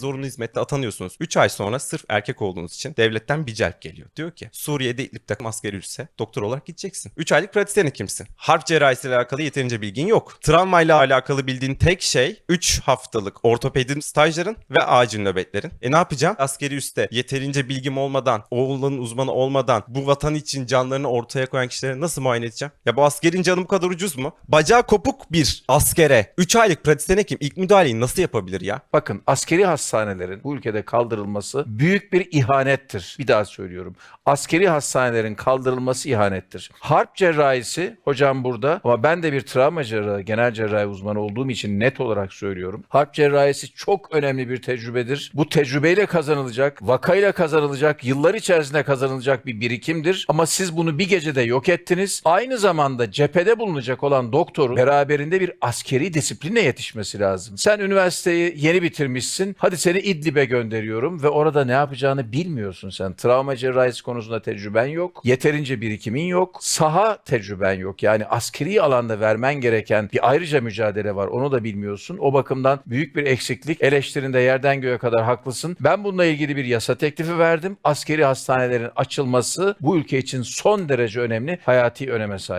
zorunlu hizmette atanıyorsunuz. 3 ay sonra sırf erkek olduğunuz için devletten bir celp geliyor. Diyor ki Suriye'de İdlib'de askeri üsse doktor olarak gideceksin. 3 aylık pratisyen hekimsin. Harp cerrahisiyle alakalı yeterince bilgin yok. Travmayla alakalı bildiğin tek şey 3 haftalık ortopedi stajların ve acil nöbetlerin. E ne yapacağım? Askeri üste yeterince bilgim olmadan, o alanın uzmanı olmadan bu vatan için canlarını ortaya koyan kişileri nasıl muayene edeceğim? Ya bu askerin canı bu kadar ucuz mu? Bacağı kopuk bir askere 3 aylık pratisyen hekim ilk müdahaleyi nasıl yapabilir ya? Bakın askeri hastanelerin bu ülkede kaldırılması büyük bir ihanettir. Bir daha söylüyorum. Askeri hastanelerin kaldırılması ihanettir. Harp cerrahisi hocam burada ama ben de bir travma cerrahı, genel cerrahi uzmanı olduğum için net olarak söylüyorum. Harp cerrahisi çok önemli bir tecrübedir. Bu tecrübeyle kazanılacak, vakayla kazanılacak, yıllar içerisinde kazanılacak bir birikimdir. Ama siz bunu bir gecede yok ettiniz. Aynı zamanda cephede bulunacak olan doktorun beraberinde bir askeri disipline yetişmesi lazım. Sen üniversiteyi yeni bitirmişsin. Hadi seni İdlib'e gönderiyorum ve orada ne yapacağını bilmiyorsun sen. Travma cerrahisi konusunda tecrüben yok. Yeterince birikimin yok. Saha tecrüben yok. Yani askeri alanda vermen gereken bir ayrıca mücadele var. Onu da bilmiyorsun. O bakımdan büyük bir eksiklik. Eleştirinde yerden göğe kadar haklısın. Ben bununla ilgili bir yasa teklifi verdim. Askeri hastanelerin açılması bu ülke için son derece önemli, hayati öneme sahip.